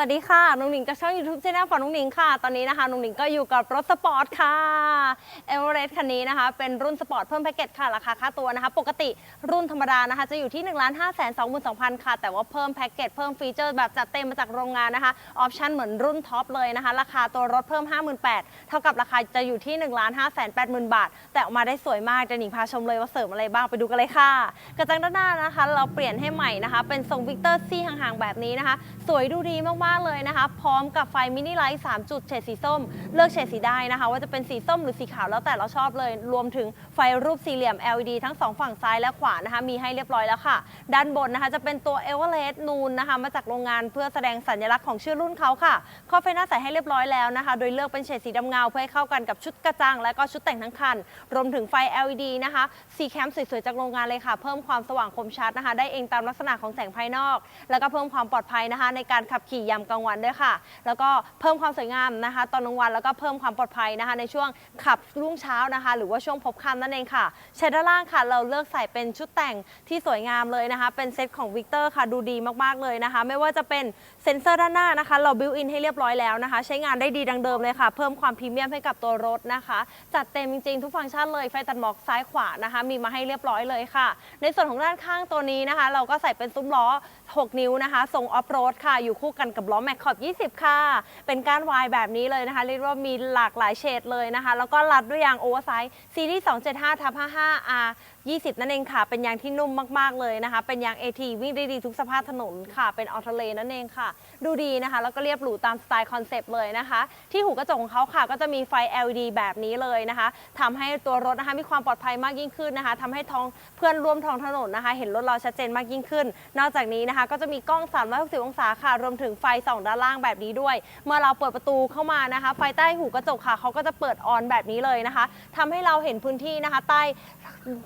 วัสดีค่ะนุ้งหนิงจากช่อง YouTube ช anel ของนุ้งหนิงค่ะ ตอนนี้นะคะนุ้งหนิงก็อยู่กับรถสปอร์ตค่ะเอเวอเรสต์คันนี้นะคะ เป็นรุ่นสปอร์ตเพิ่มแพ็กเกจค่ะ ราคาค่าตัวนะคะ ปกติรุ่นธรรมดานะคะ จะอยู่ที่ 1 5 2 2 2 0 0 0 ค่ะ แต่ว่าเพิ่มแพ็กเกจเพิ่มฟีเจอร์แบบจัดเต็มมาจากโรงงานนะคะ ออปชั่นเหมือนรุ่นท็อปเลยนะคะ ราคาตัวรถเพิ่ม 58,000เท่ากับราคาจะอยู่ที่ 1 5 8 0 0 0 0 บาท แต่ออกมาได้สวยมากจะหนิงพาชมเลยว่าเสริมอะไรบ้างไปดูกันเลยค่ะกระจังด้านหน้านะคะ เราเปลี่ยนให้ใหม่นะคะ เป็นทรงวิกเตอร์ซี่ห่างๆแบบนี้นะคะ สวยดูดีมากๆ เลยนะคะ พร้อมกับไฟมินิไลท์3จุดเฉดสีส้ม เลือกเฉดสีได้นะคะ ว่าจะเป็นสีส้มหรือสีขาวแล้วแต่เราชอบเลย รวมถึงไฟรูปสี่เหลี่ยม LED ทั้งสองฝั่งซ้ายและขวานะคะ มีให้เรียบร้อยแล้วค่ะ ด้านบนนะคะจะเป็นตัวเอเวอเรสต์นูนนะคะ มาจากโรงงานเพื่อแสดงสัญลักษณ์ของชื่อรุ่นเขาค่ะข้อไฟหน้าใสให้เรียบร้อยแล้วนะคะ โดยเลือกเป็นเฉดสีดำเงาเพื่อให้เข้ากันกับชุดกระจัง และก็ชุดแต่งทั้งคัน รวมถึงไฟ LED นะคะสีแคมสวยๆจากโรงงานเลยค่ะ เพิ่มความสว่างคมชัดนะคะ ได้เองตามลักษณะของแสงภายนอก แล้วก็เพิ่มความปลอดภัยนะคะ ในการขับขี่ยามกลางวันด้วยค่ะ แล้วก็เพิ่มความสวยงามนะคะ ตอนกลางวันแล้วก็เพิ่มความปลอดภัยนะคะ ในช่วงขับรุ่งเช้านะคะ หรือว่าช่วงพบค่ำนั่นเองค่ะใช้ด้านล่างค่ะเราเลือกใส่เป็นชุดแต่งที่สวยงามเลยนะคะ เป็นเซตของวิกเตอร์ค่ะดูดีมากๆเลยนะคะ ไม่ว่าจะเป็นเซ็นเซอร์ด้านหน้านะคะ เราบิวอินให้เรียบร้อยแล้วนะคะ ใช้งานได้ดีดังเดิมเลยค่ะ เพิ่มความพรีเมียมให้กับตัวรถนะคะ จัดเต็มจริงๆ ทุกฟังก์ชันเลยไฟตัดหมอกซ้ายขวานะคะ มีมาให้เรียบร้อยเลยค่ะ ในส่วนของด้านข้างตัวนี้นะคะ เราก็ใส่เป็นซุ้มล้อ 6 นิ้วนะคะทรงออฟโรดค่ะอยู่คู่กันกับล้อแม็กขอบ 20 ค่ะ เป็นก้านวายแบบนี้เลยนะคะเรียกว่ามีหลากหลายเฉดเลยนะคะ แล้วก็รัดด้วยยางโอเวอร์ไซส์ซีรีส์275ทับ55 R 20 นั่นเองค่ะ เป็นยางที่นุ่มมากๆเลยนะคะ เป็นยาง AT วิ่งได้ดีทุกสภาพถนนค่ะ เป็นออ t ทเลนั่นเองค่ะ ดูดีนะคะ แล้วก็เรียบหรูตามสไตล์คอนเซปต์เลยนะคะ ที่หูกระจกของเขาค่ะ ก็จะมีไฟ LED แบบนี้เลยนะคะทำให้ตัวรถนะคะมีความปลอดภัยมากยิ่งขึ้นนะคะทำให้ท้องเพื่อนร่วมท้องถนนนะคะ เห็นรถเราชัดเจนมากยิ่งขึ้น นอกจากนี้นะคะ ก็จะมีกล้อง 360 องศาค่ะ รวมถึงไฟส่องด้านล่างแบบนี้ด้วย เมื่อเราเปิดประตูเข้ามานะคะ ไฟใต้หูกระจกค่ะ เขาก็จะเปิดออนแบบนี้เลยนะคะทำให้เราเห็นพื้นที่นะคะ ใต้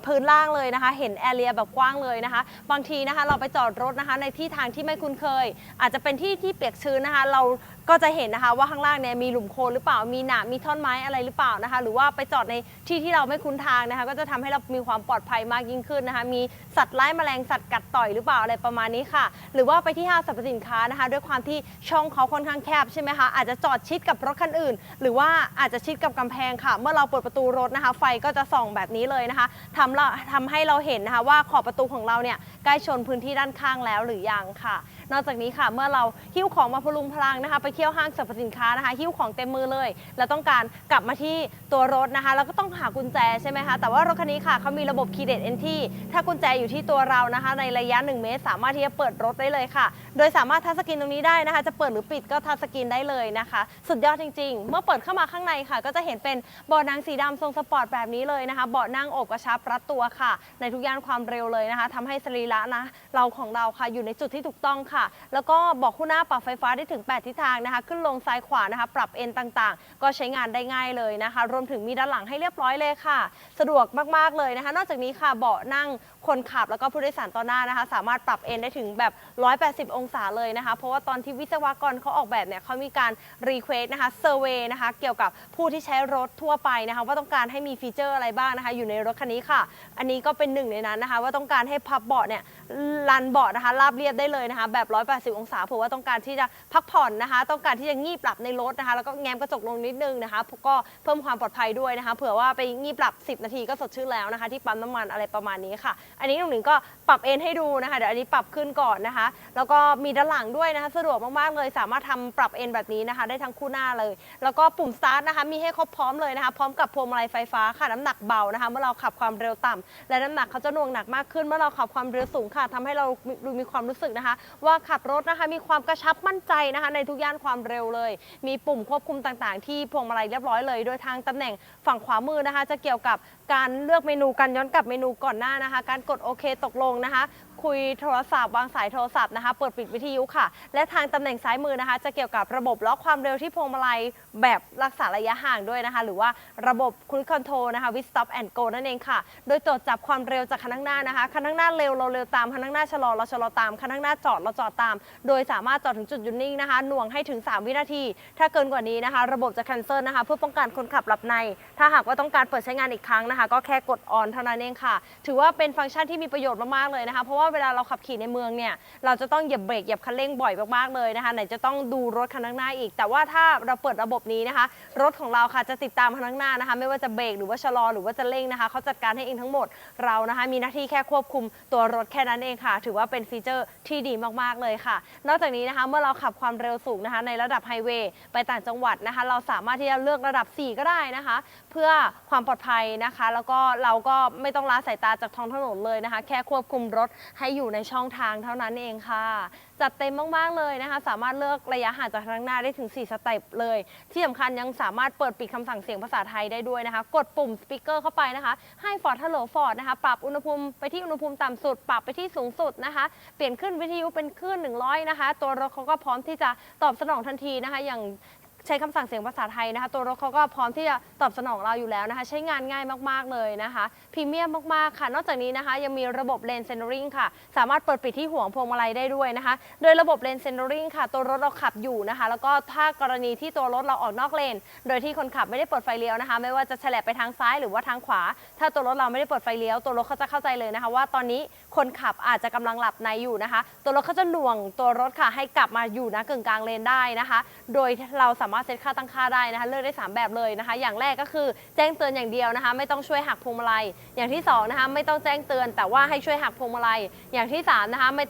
พื้นล่างเลยนะคะ เห็นแอเรียแบบกว้างเลยนะคะ บางทีนะคะเราไปจอดรถนะคะ ในที่ทางที่ไม่คุ้นเคย อาจจะเป็นที่ที่เปียกชื้นนะคะ เรา ก็จะเห็นนะคะว่าข้างล่างเนี่ยมีหลุมโคลนหรือเปล่ามีหนามมีท่อนไม้อะไรหรือเปล่านะคะ หรือว่าไปจอดในที่ที่เราไม่คุ้นทางนะคะ ก็จะทำให้เรามีความปลอดภัยมากยิ่งขึ้นนะคะ มีสัตว์ไล่แมลงสัตว์กัดต่อยหรือเปล่าอะไรประมาณนี้ค่ะ หรือว่าไปที่ห้างสรรพสินค้านะคะ ด้วยความที่ช่องเขาค่อนข้างแคบใช่ไหมคะอาจจะจอดชิดกับรถคันอื่น หรือว่าอาจจะชิดกับกำแพงค่ะ เมื่อเราเปิดประตูรถนะคะ ไฟก็จะส่องแบบนี้เลยนะคะทำเราทำให้เราเห็นนะคะว่าขอบประตูของเราเนี่ยใกล้ชนพื้นที่ด้านข้างแล้วหรือยังค่ะ นอกจากนี้ค่ะเมื่อเราหิ้วของมาพลุงพลังนะคะ ไปเที่ยวห้างสรรพสินค้านะคะหิ้วของเต็มมือเลย แล้วต้องการกลับมาที่ตัวรถนะคะ แล้วก็ต้องหากุญแจใช่ไหมคะแต่ว่ารถคันนี้ค่ะเขามีระบบ Key Date Entry ถ้ากุญแจอยู่ที่ตัวเรานะคะ ในระยะ 1 เมตร สามารถที่จะเปิดรถได้เลยค่ะ โดยสามารถทัชสกรีนตรงนี้ได้นะคะ จะเปิดหรือปิดก็ทัชสกรีนได้เลยนะคะ สุดยอดจริง ๆ เมื่อเปิดเข้ามาข้างในค่ะ ก็จะเห็นเป็นเบาะนั่งสีดำทรงสปอร์ตแบบนี้เลยนะคะเบาะนั่งอบกระชับรัดตัวค่ะ ในทุกย่านความเร็วเลยนะคะทำให้สรีระนะเราของเราค่ะอยู่ในจุดที่ถูกต้องค่ะแล้วก็บอกคู่หน้าปรับไฟฟ้าได้ถึง 8 ทิศทางนะคะ ขึ้นลงซ้ายขวานะคะ ปรับเอนต่างๆ ก็ใช้งานได้ง่ายเลยนะคะ รวมถึงมีด้านหลังให้เรียบร้อยเลยค่ะ สะดวกมากๆเลยนะคะ นอกจากนี้ค่ะเบาะนั่งคนขับแล้วก็ผู้โดยสารตอนหน้านะคะ สามารถปรับเอนได้ถึงแบบ 180 องศาเลยนะคะ เพราะว่าตอนที่วิศวกรเขาออกแบบเนี่ยเขามีการรีเควสนะคะเซอร์เวย์นะคะเกี่ยวกับผู้ที่ใช้รถทั่วไปนะคะ ว่าต้องการให้มีฟีเจอร์อะไรบ้างนะคะ อยู่ในรถคันนี้ค่ะ อันนี้ก็เป็นหนึ่งในนั้นนะคะ ว่าต้องการให้พับเบาะเนี่ยลันเบาะนะคะราบเรียบได้เลยนะคะ แบบ 180 องศาเผื่อว่าต้องการที่จะพักผ่อนนะคะ ต้องการที่จะงีบหลับในรถนะคะ แล้วก็แง้มกระจกลงนิดนึงนะคะก็เพิ่มความปลอดภัยด้วยนะคะ เผื่อว่าไปงีบหลับ 10 นาทีก็สดชื่นแล้วนะคะ ที่ปั๊มน้ำมันอะไรประมาณนี้ค่ะ อันนี้หนุ่มหนิงก็ปรับเอนให้ดูนะคะเดี๋ยวอันนี้ปรับขึ้นก่อนนะคะ แล้วก็มีด้านหลังด้วยนะคะ สะดวกมากๆเลยสามารถทำปรับเอนแบบนี้นะคะ ได้ทั้งคู่หน้าเลย แล้วก็ปุ่มสตาร์ทนะคะมีให้ครบพร้อมเลยนะคะ พร้อมกับพวงมาลัยไฟฟ้าค่ะน้ำหนักเบานะคะ เมื่อเราขับความเร็วต่ำและน้ำหนักเขาจะหน่วงหนักมากขึ้นเมื่อเราขับความเร็วสูงค่ะทำให้เราดูมีความรู้สึกนะคะ ว่าขับรถนะคะมีความกระชับมั่นใจนะคะ ในทุกย่านความเร็วเลย มีปุ่มควบคุมต่างๆ ที่พวงมาลัยเรียบร้อยเลย โดยทางตำแหน่งฝั่งขวามือนะคะ จะเกี่ยวกับการเลือกเมนูการย้อนกลับเมนูก่อนหน้านะคะ การกดโอเคตกลงนะคะ คุยโทรศัพท์วางสายโทรศัพท์นะคะ เปิดปิดวิทยุค่ะ และทางตำแหน่งซ้ายมือนะคะ จะเกี่ยวกับระบบล็อกความเร็วที่พวงมาลัยแบบรักษาระยะห่างด้วยนะคะ หรือว่าระบบคุ i คอนโทรนะคะวิ stop and go นั่นเองค่ะ โดยตรวจจับความเร็วจากคันข้างหน้านะคะคันข้างหน้าเร็วเราเร็วตามคันข้างหน้าชะลอเราชะลอตามคันข้างหน้าจอดเราจอดตาม โดยสามารถจอดถึงจุดหยุดนิ่งนะคะหน่วงให้ถึง 3 วินาที ถ้าเกินกว่านี้นะคะ ระบบจะ cancel นะคะ เพื่อป้องกันคนขับหลับใน ถ้าหากว่าต้องการเปิดใช้งานอีกครั้งนะคะ ก็แค่กด on เท่านั้นเองค่ะ ถือว่าเป็นฟังก์ชันที่มีประโยชน์มากๆเลยนะคะเพราะว่าเวลาเราขับขี่ในเมืองเนี่ยเราจะต้องเหยียบเบรกเหยียบคันเร่งบ่อยมากๆเลยนะคะไหนจะต้องดูรถคันข้างหน้าอีก แต่ว่าถ้าเราเปิดระบบนี้นะคะ รถของเราค่ะจะติดตามคันข้างหน้านะคะ ไม่ว่าจะเบรกหรือว่าชะลอหรือว่าจะเร่งนะคะเขาจัดการให้เองทั้งหมดเรานะคะ มีหน้าที่แค่ควบคุมตัวรถแค่นั้นเองค่ะ ถือว่าเป็นฟีเจอร์ที่ดีมากๆเลยค่ะ นอกจากนี้นะคะเมื่อเราขับความเร็วสูงนะคะ ในระดับไฮเวย์ไปต่างจังหวัดนะคะ เราสามารถที่จะเลือกระดับ 4 ก็ได้นะคะ พื่อความปลอดภัยนะคะ แล้วก็เราก็ไม่ต้องละสายตาจากท้องถนนเลยนะคะ แค่ควบคุมรถให้อยู่ในช่องทางเท่านั้นเองค่ะ จัดเต็มมากๆเลยนะคะ สามารถเลือกระยะห่างจากทางหน้าได้ถึง 4 สเต็ปเลย ที่สำคัญยังสามารถเปิดปิดคำสั่งเสียงภาษาไทยได้ด้วยนะคะ กดปุ่มสปีกเกอร์เข้าไปนะคะ ให้ Ford Hello Ford นะคะ ปรับอุณหภูมิไปที่อุณหภูมิต่ำสุด ปรับไปที่สูงสุดนะคะ เปลี่ยนขึ้นวิทยุเป็นคลื่น100 นะคะ ตัวรถเขาก็พร้อมที่จะตอบสนองทันทีนะคะ อย่าง ใช้คำสั่งเสียงภาษาไทยนะคะ ตัวรถเขาก็พร้อมที่จะตอบสนองเราอยู่แล้วนะคะ ใช้งานง่ายมากๆเลยนะคะพรีเมียมมากๆค่ะ นอกจากนี้นะคะ ยังมีระบบเลนเซนเ e อริงค่ะ สามารถเปิดปิดที่ห่วงพวงมาลัยได้ด้วยนะคะ โดยระบบเลนเซนเ e อริงค่ะ ตัวรถเราขับอยู่นะคะ แล้วก็ถ้ากรณีที่ตัวรถเราออกนอกเลน โดยที่คนขับไม่ได้เปิดไฟเลี้ยวนะคะ ไม่ว่าจะแฉลบไปทางซ้ายหรือว่าทางขวา ถ้าตัวรถเราไม่ได้เปิดไฟเลี้ยว ตัวรถเขาจะเข้าใจเลยนะคะ ว่าตอนนี้คนขับอาจจะกำลังหลับในอยู่นะคะ ตัวรถเขาจะหน่วงตัวรถค่ะให้กลับมาอยู่นะกึ่งกลางเลนได้นะคะ โดยเราสามารถเซตค่าตั้งค่าได้นะคะเลือกได้ 3 แบบเลยนะคะ อย่างแรกก็คือแจ้งเตือนอย่างเดียวนะคะ ไม่ต้องช่วยหักพวงมาลัย อย่างที่สองนะคะไม่ต้องแจ้งเตือน แต่ว่าให้ช่วยหักพวงมาลัย อย่างที่สามนะคะไม่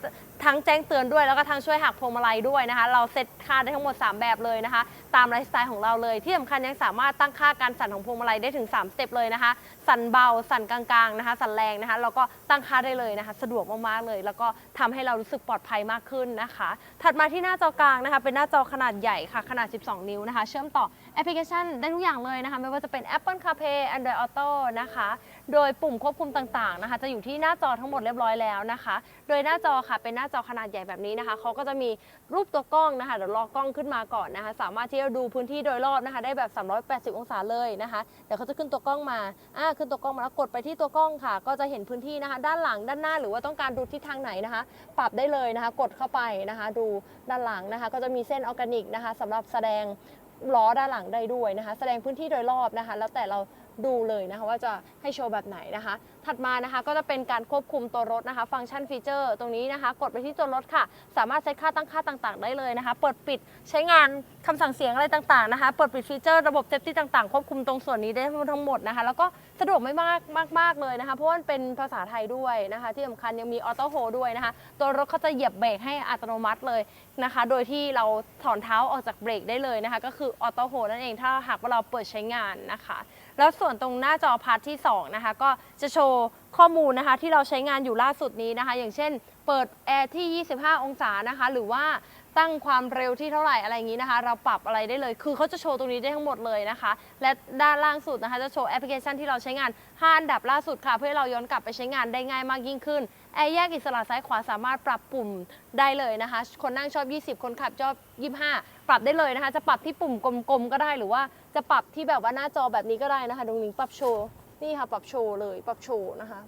ทั้งแจ้งเตือนด้วยแล้วก็ทั้งช่วยหักพวงมาลัยด้วยนะคะ เราเซตค่าได้ทั้งหมด 3 แบบเลยนะคะ ตามไลฟ์สไตล์ของเราเลย ที่สำคัญยังสามารถตั้งค่าการสั่นของพวงมาลัยได้ถึง 3 สเต็ปเลยนะคะ สั่นเบา สั่นกลางๆนะคะ สั่นแรงนะคะเราก็ตั้งค่าได้เลยนะคะ สะดวกมากๆเลย แล้วก็ทำให้เรารู้สึกปลอดภัยมากขึ้นนะคะ ถัดมาที่หน้าจอกลางนะคะ เป็นหน้าจอขนาดใหญ่ค่ะขนาด 12 นิ้วนะคะ เชื่อมต่อ แอปพลิเคชันได้ทุกอย่างเลยนะคะ ไม่ว่าจะเป็น Apple CarPlay Android Auto นะคะ โดยปุ่มควบคุมต่างๆนะคะ จะอยู่ที่หน้าจอทั้งหมดเรียบร้อยแล้วนะคะ โดยหน้าจอค่ะเป็นหน้าจอขนาดใหญ่แบบนี้นะคะเขาก็จะมีรูปตัวกล้องนะคะเดี๋ยวรอกล้องขึ้นมาก่อนนะคะ สามารถที่จะดูพื้นที่โดยรอบนะคะ ได้แบบ 380 องศาเลยนะคะเดี๋ยวเขาจะขึ้นตัวกล้องมาอ่าขึ้นตัวกล้องมาแล้วกดไปที่ตัวกล้องค่ะ ก็จะเห็นพื้นที่นะคะ ด้านหลังด้านหน้าหรือว่าต้องการดูทิศทางไหนนะคะ ปรับได้เลยนะคะ กดเข้าไปนะคะ ดูด้านหลังนะคะ ก็จะมีเส้นออร์แกนิกนะคะสำหรับแสดง ล้อด้านหลังได้ด้วยนะคะ แสดงพื้นที่โดยรอบนะคะ แล้วแต่เราดูเลยนะคะว่าจะให้โชว์แบบไหนนะคะ ถัดมานะคะก็จะเป็นการควบคุมตัวรถนะคะ ฟังก์ชันฟีเจอร์ตรงนี้นะคะ กดไปที่ตัวรถค่ะ สามารถเซตค่าตั้งค่าต่างๆ ได้เลยนะคะ เปิดปิดใช้งานคำสั่งเสียงอะไรต่างๆนะคะ เปิดปิดฟีเจอร์ระบบเซฟตี้ต่างๆ ควบคุมตรงส่วนนี้ได้ทั้งหมดนะคะ แล้วก็ สะดวกไม่มากมากมากเลยนะคะ เพราะว่ามันเป็นภาษาไทยด้วยนะคะ ที่สำคัญยังมีออโต้โฮด้วยนะคะ ตัวรถเขาจะเหยียบเบรกให้อัตโนมัติเลยนะคะ โดยที่เราถอนเท้าออกจากเบรกได้เลยนะคะ ก็คือออโต้โฮนั่นเองถ้าหากว่าเราเปิดใช้งานนะคะ แล้วส่วนตรงหน้าจอพาร์ทที่2นะคะก็จะโชว์ข้อมูลนะคะที่เราใช้งานอยู่ล่าสุดนี้นะคะ อย่างเช่น เปิดแอร์ที่ 25 องศานะคะ หรือว่า ตั้งความเร็วที่เท่าไหร่อะไรอย่างนี้นะคะ เราปรับอะไรได้เลย คือเขาจะโชว์ตรงนี้ได้ทั้งหมดเลยนะคะ และด้านล่างสุดนะคะจะโชว์แอปพลิเคชันที่เราใช้งาน 5 อันดับล่าสุดค่ะ เพื่อให้เราย้อนกลับไปใช้งานได้ง่ายมากยิ่งขึ้นแอร์แยกอิสระซ้ายขวาสามารถปรับปุ่มได้เลยนะคะ คนนั่งชอบ 20 คนขับชอบ 25 ปรับได้เลยนะคะ จะปรับที่ปุ่มกลมๆก็ได้หรือว่าจะปรับที่แบบว่าหน้าจอแบบนี้ก็ได้นะคะตรงนี้ปรับโชว์นี่ค่ะ ปรับโชว์เลย ปรับโชว์นะคะ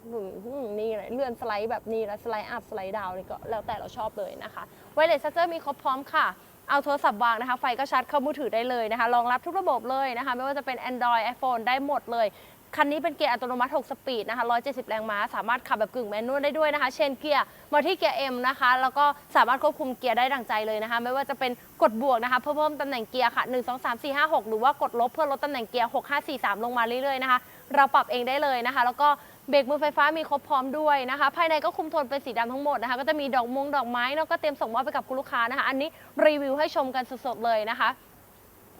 นี่เลยเลื่อนสไลด์แบบนี้แล้วสไลด์อัพสไลด์ดาวนี่ก็แล้วแต่เราชอบเลยนะคะ ไวเลสซัเจอร์มีครบพร้อมค่ะ เอาโทรศัพท์วางนะคะ ไฟก็ชาร์จเข้ามือถือได้เลยนะคะ รองรับทุกระบบเลยนะคะ ไม่ว่าจะเป็น Android iPhone ได้หมดเลย คันนี้เป็นเกียร์อัตโนมัติ 6 สปีดนะคะ 170 แรงม้า สามารถขับแบบกึ่งแมนนวลได้ด้วยนะคะ เชนเกียร์มาที่เกียร์ M นะคะ แล้วก็สามารถควบคุมเกียร์ได้ดังใจเลยนะคะ ไม่ว่าจะเป็นกดบวกนะคะ เพื่อเพิ่มตำแหน่งเกียร์ค่ะ 1 2 3 4 5 6 หรือว่ากดลบเพื่อลดตำแหน่งเกียร์ 6 5 4 3 ลงมาเรื่อยๆนะคะ เราปรับเองได้เลยนะคะ แล้วก็ เบรกมือไฟฟ้ามีครบพร้อมด้วยนะคะ ภายในก็คุมโทนเป็นสีดำทั้งหมดนะคะ ก็จะมีดอกมงดอกไม้แล้วก็เตรียมส่งมอบไปกับคุณลูกค้านะคะ อันนี้รีวิวให้ชมกันสดๆเลยนะคะ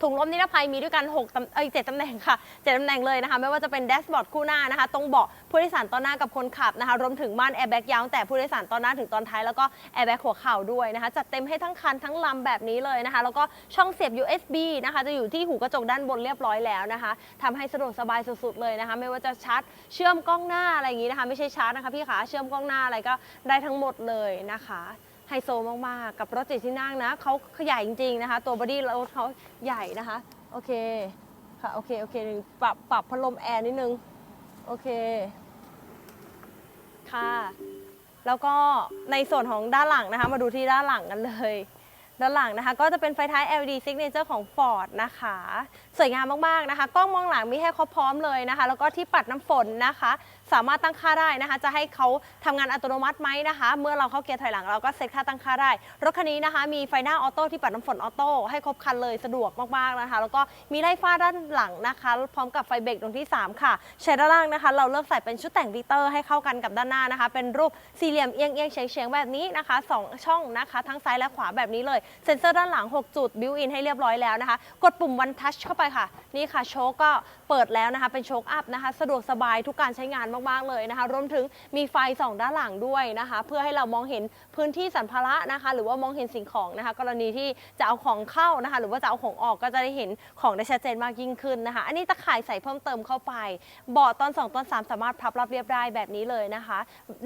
ถุงลมนิรภัยมีด้วยกัน6ตำเอ้ย7ตำแหน่งค่ะ7ตำแหน่งเลยนะคะ ไม่ว่าจะเป็นแดชบอร์ดคู่หน้านะคะ ตรงเบาะผู้โดยสารตอนหน้ากับคนขับนะคะ รวมถึงม่านแอร์แบ็กยาวแต่ผู้โดยสารตอนหน้าถึงตอนท้าย แล้วก็แอร์แบ็กหัวเข่าด้วยนะคะ จัดเต็มให้ทั้งคันทั้งลำแบบนี้เลยนะคะ แล้วก็ช่องเสียบ USB นะคะ จะอยู่ที่หูกระจกด้านบนเรียบร้อยแล้วนะคะทำให้สะดวกสบายสุดๆเลยนะคะ ไม่ว่าจะชาร์จเชื่อมกล้องหน้าอะไรอย่างนี้นะคะ ไม่ใช่ชาร์จนะคะพี่ขาเชื่อมกล้องหน้าอะไรก็ได้ทั้งหมดเลยนะคะ ไฮโซมากๆ กับรถเจ็ดที่นั่งนะเขาขยายจริง ๆ นะคะ ตัวบอดี้รถเขาใหญ่นะคะ โอเค ค่ะ โอเค โอเคหนึ่งปรับปรับพัดลมแอร์นิดนึง โอเค ค่ะ แล้วก็ในส่วนของด้านหลังนะคะ มาดูที่ด้านหลังกันเลย ด้านหลังนะคะ ก็จะเป็นไฟท้าย LED Signature ของ Ford นะคะ สวยงามมาก ๆ นะคะ กล้องมองหลังมีให้ครบพร้อมเลยนะคะ แล้วก็ที่ปัดน้ำฝนนะคะ สามารถตั้งค่าได้นะคะ จะให้เขาทำงานอัตโนมัติไหมนะคะ เมื่อเราเข้าเกียร์ถอยหลังเราก็เซตค่าตั้งค่าได้ รถคันนี้นะคะ มีไฟหน้าออโต้ที่ปัดน้ำฝนออโต้ให้ครบคันเลยสะดวกมากๆนะคะ แล้วก็มีไล่ฟ้าด้านหลังนะคะ พร้อมกับไฟเบรกตรงที่ 3 ค่ะใช้ด้านล่างนะคะ เราเลือกใส่เป็นชุดแต่งกลิเตอร์ให้เข้ากันกับด้านหน้านะคะ เป็นรูปสี่เหลี่ยมเอียงเอียงเฉียงเฉียงแบบนี้นะคะสองช่องนะคะ ทั้งซ้ายและขวาแบบนี้เลยเซ็นเซอร์ด้านหลัง 6 จุดบิวอินให้เรียบร้อยแล้วนะคะ กดปุ่มวันทัชเข้าไปค่ะ นี่ค่ะโชคก็เปิดแล้วนะคะ เป็นโชคอัพนะคะ สะดวกสบายทุกการใช้งานมากๆเลยนะคะ รวมถึงมีไฟส่องด้านหลังด้วยนะคะ เพื่อให้เรามองเห็นพื้นที่สัมภาระนะคะ หรือว่ามองเห็นสิ่งของนะคะ กรณีที่จะเอาของเข้านะคะ หรือว่าจะเอาของออกก็จะได้เห็นของได้ชัดเจนมากยิ่งขึ้นนะคะ อันนี้ตะข่ายใส่เพิ่มเติมเข้าไปเบาะตอน 2 ตอน 3 สามารถพับรับเรียบได้แบบนี้เลยนะคะ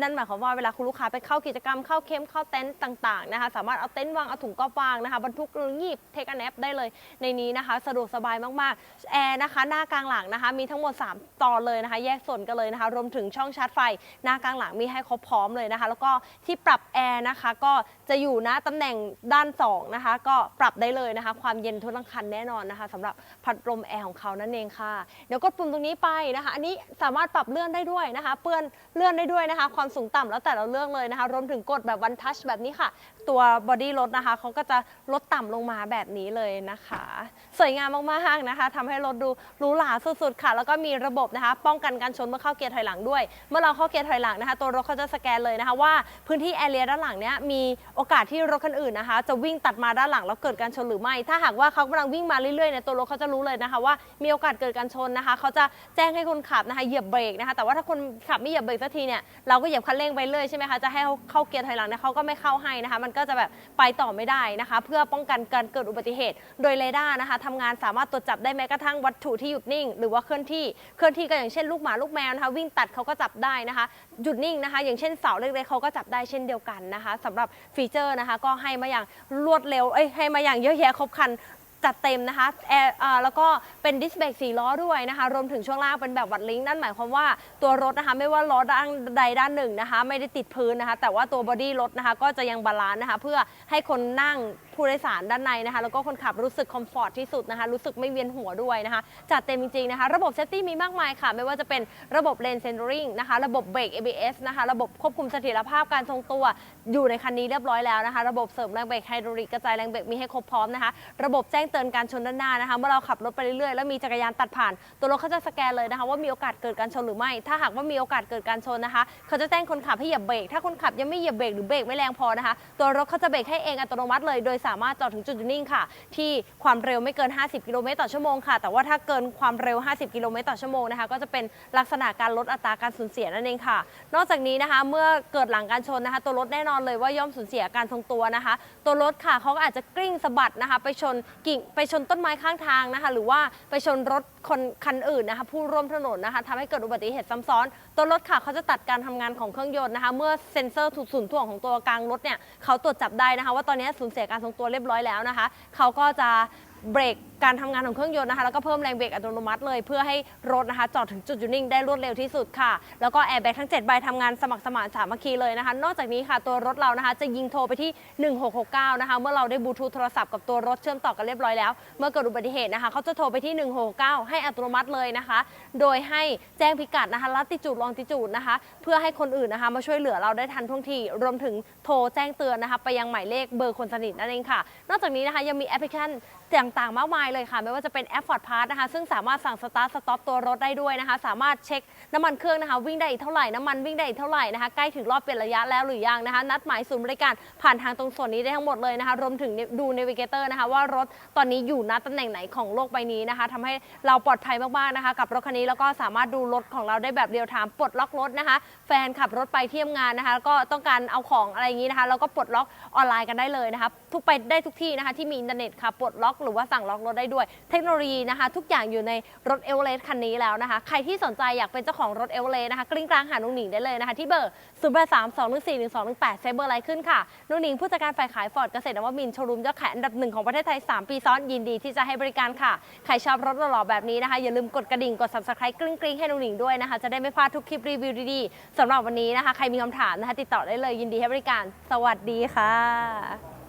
นั่นหมายความว่าเวลาคุณลูกค้าไปเข้ากิจกรรมเข้าเข้มเข้าเต็นท์ต่างๆนะคะ สามารถเอาเต็นท์วางเอาถุงกอบวางนะคะบรรทุกหรือหยิบเทคแอนปได้เลยในนี้นะคะสะดวกสบายมากๆแอร์นะคะหน้ากลางหลังนะคะ มีทั้งหมด 3 ตอนเลยนะคะ แยกส่วนกันเลยนะคะรวมถึงช่องชาร์จไฟ หน้ากลางหลังมีให้ครบพร้อมเลยนะคะ แล้วก็ที่ปรับแอร์นะคะ ก็จะอยู่นะตำแหน่งด้านสองนะคะ ก็ปรับได้เลยนะคะ ความเย็นทั่วทั้งคันแน่นอนนะคะสำหรับพัดลมแอร์ของเขานั่นเองค่ะ เดี๋ยวกดปุ่มตรงนี้ไปนะคะ อันนี้สามารถปรับเลื่อนได้ด้วยนะคะ เปื้อนเลื่อนได้ด้วยนะคะ ความสูงต่ำแล้วแต่เราเลือกเลยนะคะ รวมถึงกดแบบวันทัชแบบนี้ค่ะ ตัวบอดี้รถนะคะเขาก็จะลดต่ำลงมาแบบนี้เลยนะคะ สวยงามมากๆนะคะทำให้รถดูหรูหราสุดๆค่ะ แล้วก็มีระบบนะคะ ป้องกันการชนเมื่อเข้าเกียร์ถอยหลังด้วย เมื่อเราเข้าเกียร์ถอยหลังนะคะ ตัวรถเขาจะสแกนเลยนะคะว่าพื้นที่แอเรียด้านหลังเนี้ยมีโอกาสที่รถคันอื่นนะคะ จะวิ่งตัดมาด้านหลังแล้วเกิดการชนหรือไม่ ถ้าหากว่าเขากำลังวิ่งมาเรื่อยๆเนี่ยตัวรถเขาจะรู้เลยนะคะว่ามีโอกาสเกิดการชนนะคะเขาจะแจ้งให้คนขับนะคะเหยียบเบรกนะคะ แต่ว่าถ้าคนขับไม่เหยียบเบรกสักทีเนี่ยเราก็เหยียบคันเร่งไปเรื่อยใช่ไหมคะจะให้เขาเข้าเกียร์ถอยหลังเนี่ยเขาก็ไม่เข้าให้นะคะ มันก็จะแบบไปต่อไม่ได้นะคะ เพื่อป้องกันการเกิดอุบัติเหตุ โดยเรดาร์นะคะทำงานสามารถตรวจจับได้แม้กระทั่งวัตถุที่หยุดนิ่ง หรือว่าเคลื่อนที่เคลื่อนที่ก็อย่างเช่นลูกหมาลูกแมวนะคะวิ่งตดเขาก็จับได้นะคะหยุดนิ่งนะคะ อย่างเช่นเสาเล็กๆเขาก็จับได้เช่นเดียวกันนะคะสำหรับฟีเจอร์นะคะก็ให้มาอย่างรวดเร็วเอ้ยให้มาอย่างเยอะแยะครบคันจัดเต็มนะคะแอร์แล้วก็เป็นดิสเบรกสี่ล้อด้วยนะคะ รวมถึงช่วงล่างเป็นแบบวัดลิงก์นั่นหมายความว่าตัวรถนะคะ ไม่ว่าล้อด้านใดด้านหนึ่งนะคะ ไม่ได้ติดพื้นนะคะ แต่ว่าตัวบอดี้รถนะคะ ก็จะยังบาลานซ์นะคะ เพื่อให้คนนั่งผู้โดยสารด้านในนะคะ แล้วก็คนขับรู้สึกคอมฟอร์ทที่สุดนะคะ รู้สึกไม่เวียนหัวด้วยนะคะ จัดเต็มจริงๆนะคะ ระบบเซฟตี้มีมากมายค่ะ ไม่ว่าจะเป็นระบบเลนเซน t ริงนะคะ ระบบเบรก ABS นะคะ ระบบควบคุมเสถียรภาพการทรงตัวอยู่ในคันนี้เรียบร้อยแล้วนะคะ ระบบเสริมแรงเบรกไฮดรอลิกกระจายแรงเบรกมีให้ครบพร้อมนะคะ ระบบแจ้งเตือนการชนด้านหน้านะคะ เมื่อเราขับรถไปเรื่อยๆ แล้วมีจักรยานตัดผ่าน ตัวรถเขาจะสแกนเลยนะคะ ว่ามีโอกาสเกิดการชนหรือไม่ ถ้าหากว่ามีโอกาสเกิดการชนนะคะ เขาจะแจ้งคนขับให้เหยียบเบรก ถ้าคนขับยังไม่เหยียบเบรกหรือเบรกไม่แรงพอนะคะ ตัวรถเขาจะเบรกให้เองอัตโนมัติเลยโดยสามารถจอดถึงจุดนิ่งค่ะ ที่ความเร็วไม่เกิน 50 กิโลเมตรต่อชั่วโมงค่ะ แต่ว่าถ้าเกินความเร็ว 50 กิโลเมตรต่อชั่วโมงนะคะ ก็จะเป็นลักษณะการลดอัตราการสูญเสียนั่นเองค่ะ นอกจากนี้นะคะ เมื่อเกิดหลังการชนนะคะ ตัวรถแน่นอนเลยว่าย่อมสูญเสียการทรงตัวนะคะ ตัวรถค่ะเขาก็อาจจะกลิ้งสะบัดนะคะ ไปชนกิ่งไปชนต้นไม้ข้างทางนะคะ หรือว่าไปชนรถคนคันอื่นนะคะผู้ร่วมถนนนะคะทำให้เกิดอุบัติเหตุซ้ำซ้อน ตัวรถค่ะเขาจะตัดการทำงานของเครื่องยนต์นะคะ เมื่อเซ็นเซอร์ถูกศูนย์ถ่วงของตัวกลางรถเนี่ยเขาตรวจจับได้นะคะ ว่าตอนนี้สูญเสียการทรงตัวเรียบร้อยแล้วนะคะเขาก็จะเบรก การทำงานของเครื่องยนต์นะคะแล้วก็เพิ่มแรงเบรกอัตโนมัติเลย เพื่อให้รถนะคะจอดถึงจุดหยุดนิ่งได้รวดเร็วที่สุดค่ะ แล้วก็แอร์แบ็กทั้ง7ใบทำงานสมัครสมานสามัคคีเลยนะคะ นอกจากนี้ค่ะตัวรถเรานะคะจะยิงโทรไปที่ 1669 นะคะ เมื่อเราได้บลูทูธโทรศัพท์กับตัวรถเชื่อมต่อกันเรียบร้อยแล้ว เมื่อเกิดอุบัติเหตุนะคะเขาจะโทรไปที่ 1669 ให้อัตโนมัติเลยนะคะ โดยให้แจ้งพิกัดนะคะลัติจูดลองติจูดนะคะ เพื่อให้คนอื่นนะคะมาช่วยเหลือเราได้ทันท่วงทีรวมถึงโทรแจ้งเตือนนะคะไปยังหมายเลขเบอร์คนสนิทนั่นเองค่ะ นอกจากนี้นะคะยังมีแอปพลิเคชันต่างๆ มากมายเลยค่ะ ไม่ว่าจะเป็นแอป Ford Pass นะคะ ซึ่งสามารถสั่งสตาร์ทสต็อปตัวรถได้ด้วยนะคะ สามารถเช็คน้ำมันเครื่องนะคะ วิ่งได้อีกเท่าไหร่ น้ำมันวิ่งได้อีกเท่าไหร่นะคะ ใกล้ถึงรอบเปลี่ยนระยะแล้วหรือยังนะคะ นัดหมายศูนย์บริการผ่านทางตรงส่วนนี้ได้ทั้งหมดเลยนะคะ รวมถึงดู Navigator นะคะ ว่ารถตอนนี้อยู่ณตำแหน่งไหนของโลกใบนี้นะคะทำให้เราปลอดภัยมากๆนะคะ กับรถคันนี้แล้วก็สามารถดูรถของเราได้แบบเรียลไทม์ปลดล็อกรถนะคะ ฟนขับรถไปเที่ยมงานนะคะแล้วก็ต้องการเอาของอะไรอย่างนี้นะคะแล้วก็ปลดล็อกออนไลน์กันได้เลยนะคะทุกไปได้ทุกที่นะคะที่มีอินเทอร์เน็ตค่ะปลดล็อกหรือว่าสั่งล็อกรถได้ด้วย เทคโนโลยีนะคะ ทุกอย่างอยู่ในรถเอเวอเรสต์คันนี้แล้วนะคะ ใครที่สนใจอยากเป็นเจ้าของรถเอเวอเรสต์นะคะกลิ้งกลางหานุ่งหนิงได้เลยนะคะ ที่เบอร์0 8 3 2 1 4 1 2 1 8เซเบอร์ไลน์ขึ้นค่ะนุ่งหนิงผู้จัดการฝ่ายขายฟอร์ดเกษตรนวมินทร์โชว์รูมยอดขายอันดับหนึ่งของประเทศไทย3ปีซ้อนยินดีที่จะให้บริการค่ะใครชอบรถหล่อๆแบบนี้นะคะอย่าลืมกดกระดิ่งกด subscribe กริ๊งกริ๊งให้นุ่งหนิงด้วยนะคะจะได้ไม่พลาดทุกคลิปรีวิวดีๆสำหรับวันนี้นะคะ ใครมีคำถามนะคะ ติดต่อได้เลยยินดีให้บริการ สวัสดีค่ะ